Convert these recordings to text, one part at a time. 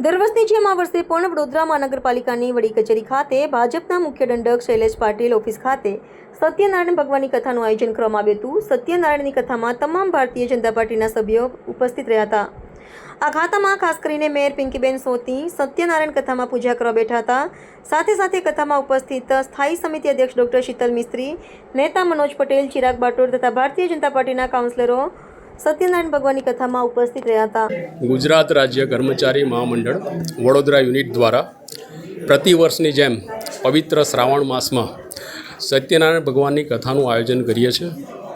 દર વર્ષની જેમ આ વર્ષે પણ વડોદરા મહાનગરપાલિકાની વડી કચેરી ખાતે ભાજપના મુખ્ય દંડક શૈલેષ પાટીલ ઓફિસ ખાતે સત્યનારાયણ ભગવાનની કથાનું આયોજન કરવામાં આવ્યું હતું. સત્યનારાયણની કથામાં તમામ ભારતીય જનતા પાર્ટીના સભ્યો ઉપસ્થિત રહ્યા હતા. આ ખાતામાં ખાસ કરીને મેયર પિંકીબેન સોતી, સત્યનારાયણ કથામાં પૂજા કરવા બેઠા હતા. સાથે સાથે કથામાં ઉપસ્થિત સ્થાયી સમિતિ અધ્યક્ષ ડોક્ટર શીતલ મિસ્ત્રી, નેતા મનોજ પટેલ, ચિરાગ બાટોર તથા ભારતીય જનતા પાર્ટીના કાઉન્સિલરો સત્યનારાયણ ભગવાનની કથામાં ઉપસ્થિત રહ્યા હતા. ગુજરાત રાજ્ય કર્મચારી મહામંડળ વડોદરા યુનિટ દ્વારા પ્રતિવર્ષની જેમ પવિત્ર શ્રાવણ માસમાં સત્યનારાયણ ભગવાનની કથાનું આયોજન કરીએ છીએ.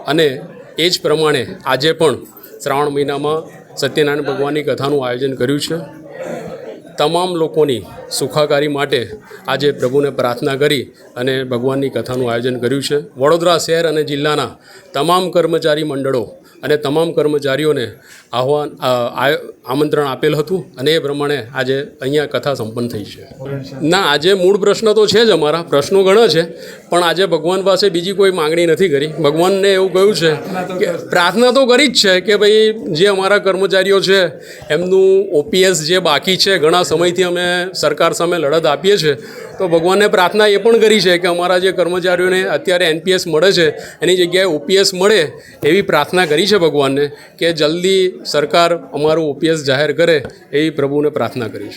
અને એ જ પ્રમાણે આજે પણ શ્રાવણ મહિનામાં સત્યનારાયણ ભગવાનની કથાનું આયોજન કર્યું છે. તમામ લોકોની સુખાકારી માટે આજે પ્રભુને પ્રાર્થના કરી અને ભગવાનની કથાનું આયોજન કર્યું છે. વડોદરા શહેર અને જિલ્લાના તમામ કર્મચારી મંડળો અને તમામ કર્મચારીઓને આહવાન આમંત્રણ આપેલ હતું અને એ પ્રમાણે આજે અહીંયા કથા સંપન્ન થઈ છે. ના, આજે મૂળ પ્રશ્ન તો છે જ અમારા, પ્રશ્નો ઘણા છે, પણ આજે ભગવાન પાસે બીજી કોઈ માંગણી નથી કરી. ભગવાનને એવું કહ્યું છે કે પ્રાર્થના તો કરી જ છે કે ભાઈ જે અમારા કર્મચારીઓ છે, એમનું ઓપીએસ જે બાકી છે, ઘણા સમયથી અમે સરકાર સામે લડત આપીએ છીએ તો ભગવાનને પ્રાર્થના એ પણ કરી છે કે અમારા જે કર્મચારીઓને અત્યારે એનપીએસ મળે છે, એની જગ્યાએ ઓપીએસ મળે એવી પ્રાર્થના કરી છે ભગવાનને કે જલ્દી સરકાર અમારું ઓપીએસ જાહેર કરે એવી પ્રભુને પ્રાર્થના કરી છે.